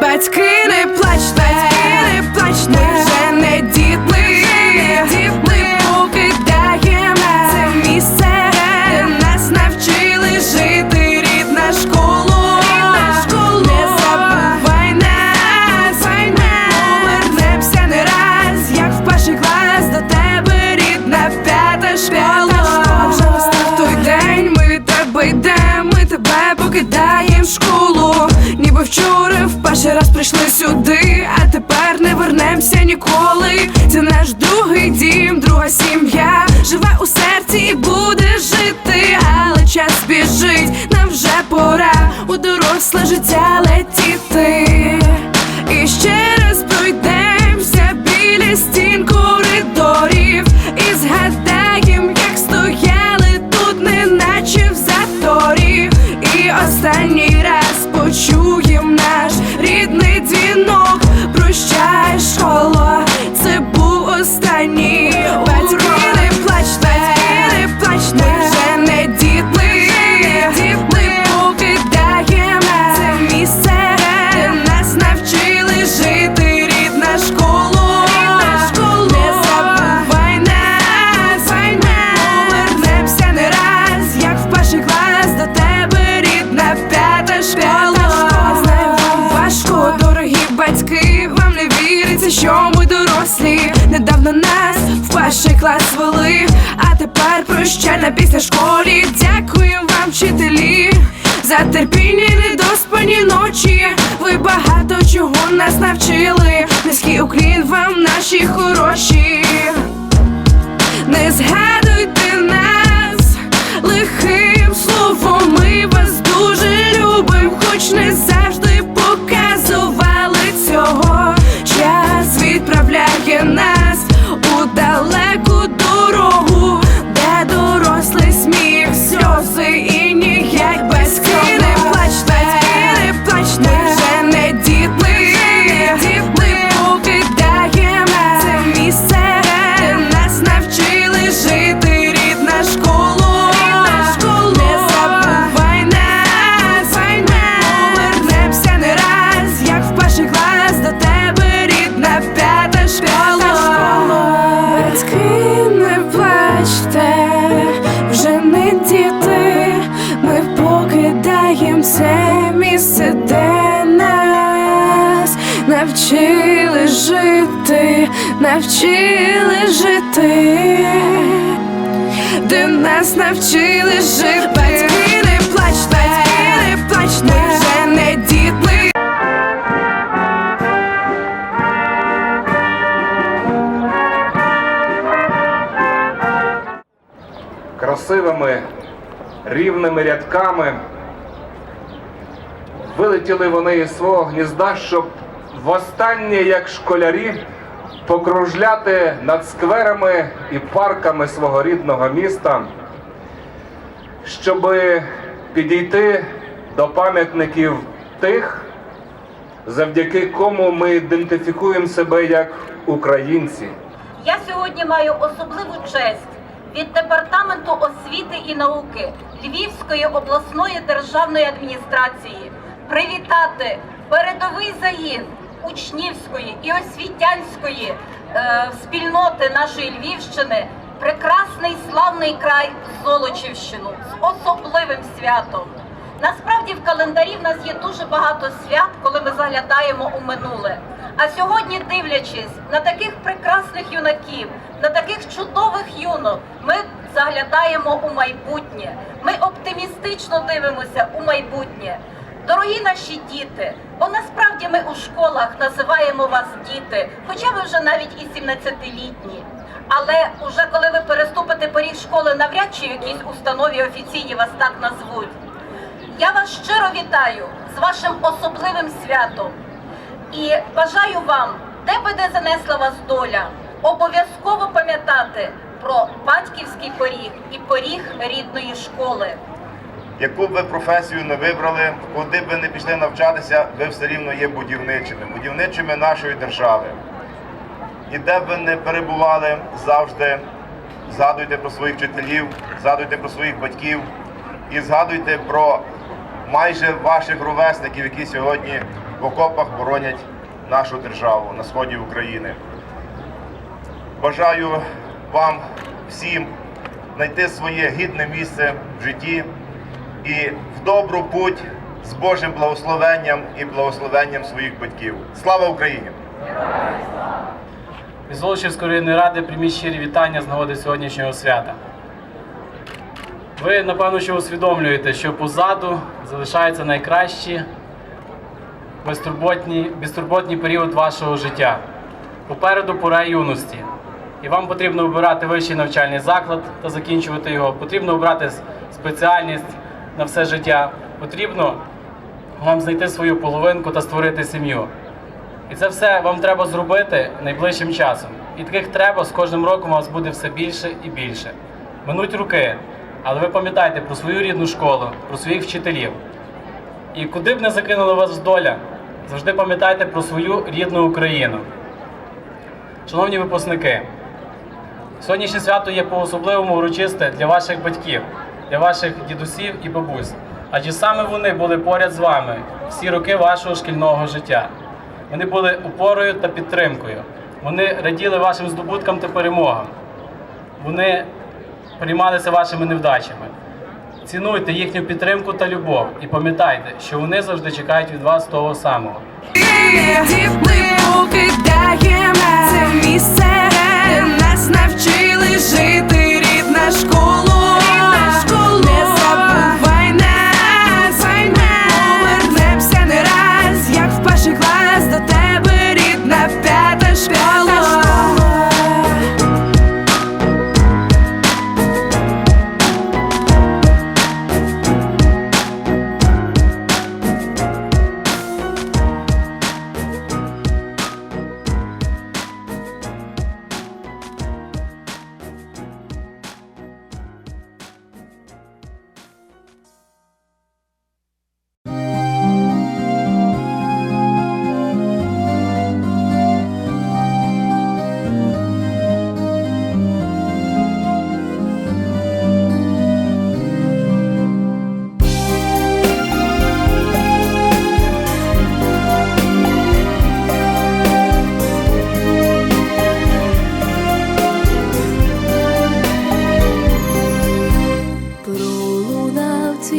Батьки не плачте, не плачте, ми вже перший раз прийшли сюди, а тепер не вернемося ніколи. Це наш другий дім, друга сім'я. Живе у серці і буде жити, але час біжить, нам вже пора у доросле життя летіти. Тепер на після школі. Дякую вам, вчителі, за терпіння недоспані ночі. Ви багато чого нас навчили. Низький уклін вам, наші хороші. Не згадуйте навчили жити, навчили жити, де нас навчили жити. Батьки не плачте, не плачте, ми вже не діти. красивими рівними рядками. Вилетіли вони із свого гнізда, щоб востаннє, як школярі, покружляти над скверами і парками свого рідного міста, щоб підійти до пам'ятників тих, завдяки кому ми ідентифікуємо себе як українці. Я сьогодні маю особливу честь від департаменту освіти і науки Львівської обласної державної адміністрації привітати передовий загін учнівської і освітянської е, спільноти нашої Львівщини, прекрасний славний край Золочівщину з особливим святом. Насправді в календарі в нас є дуже багато свят, коли ми заглядаємо у минуле. А сьогодні, дивлячись на таких прекрасних юнаків, на таких чудових юнок, ми заглядаємо у майбутнє. Ми оптимістично дивимося у майбутнє. Дорогі наші діти, бо насправді ми у школах називаємо вас діти, хоча ви вже навіть і 17-літні. Але уже коли ви переступите поріг школи, навряд чи в якійсь установі офіційні вас так назвуть. Я вас щиро вітаю з вашим особливим святом і бажаю вам, де би де занесла вас доля, обов'язково пам'ятати про батьківський поріг і поріг рідної школи. Яку б ви професію не вибрали, куди б ви не пішли навчатися, ви все рівно є будівничими, будівничими нашої держави. І де б ви не перебували, завжди згадуйте про своїх вчителів, згадуйте про своїх батьків і згадуйте про майже ваших ровесників, які сьогодні в окопах боронять нашу державу на сході України. Бажаю вам всім знайти своє гідне місце в житті і в добру путь з Божим благословенням і благословенням своїх батьків. Слава Україні! Від Золочівської районної ради прийміть щирі вітання з нагоди сьогоднішнього свята. Ви, напевно, що усвідомлюєте, що позаду залишається найкращий безтурботний, безтурботний період вашого життя. Попереду пора юності. І вам потрібно обирати вищий навчальний заклад та закінчувати його. Потрібно обрати спеціальність на все життя. Потрібно вам знайти свою половинку та створити сім'ю. І це все вам треба зробити найближчим часом. І таких треба з кожним роком у вас буде все більше і більше. Минуть руки, але ви пам'ятайте про свою рідну школу, про своїх вчителів. І куди б не закинула вас доля, завжди пам'ятайте про свою рідну Україну. Шановні випускники, сьогоднішнє свято є по-особливому урочисте для ваших батьків, для ваших дідусів і бабусь. Адже саме вони були поряд з вами всі роки вашого шкільного життя. Вони були опорою та підтримкою. Вони раділи вашим здобуткам та перемогам. Вони приймалися вашими невдачами. Цінуйте їхню підтримку та любов і пам'ятайте, що вони завжди чекають від вас того самого.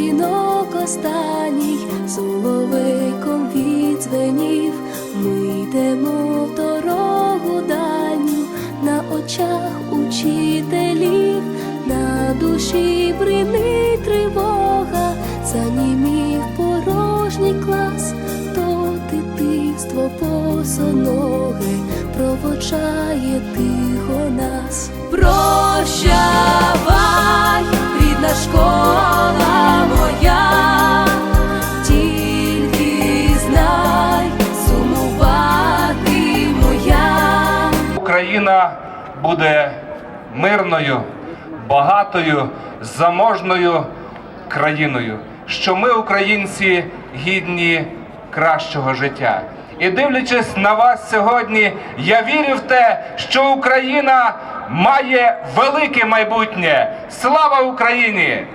Дзвінок останній, соловейком відзвенів. Ми йдемо в дорогу дальню, на очах учителів, на душі бринить тривога, занімів порожній клас, то дитинство босоноге проводжає тихо нас. Прощавай, рідна школа буде мирною, багатою, заможною країною. Що ми, українці, гідні кращого життя. І дивлячись на вас сьогодні, я вірю в те, що Україна має велике майбутнє. Слава Україні!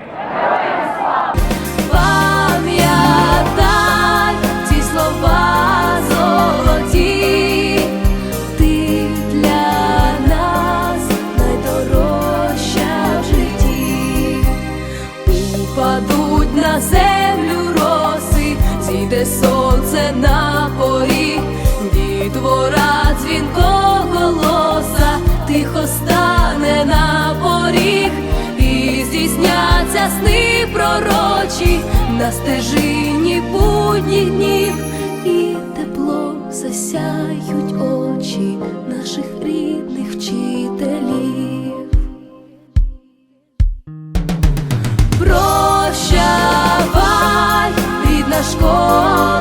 Сни пророчі на стежині будніх днів, і теплом засяють очі наших рідних вчителів. Прощавай, рідна школа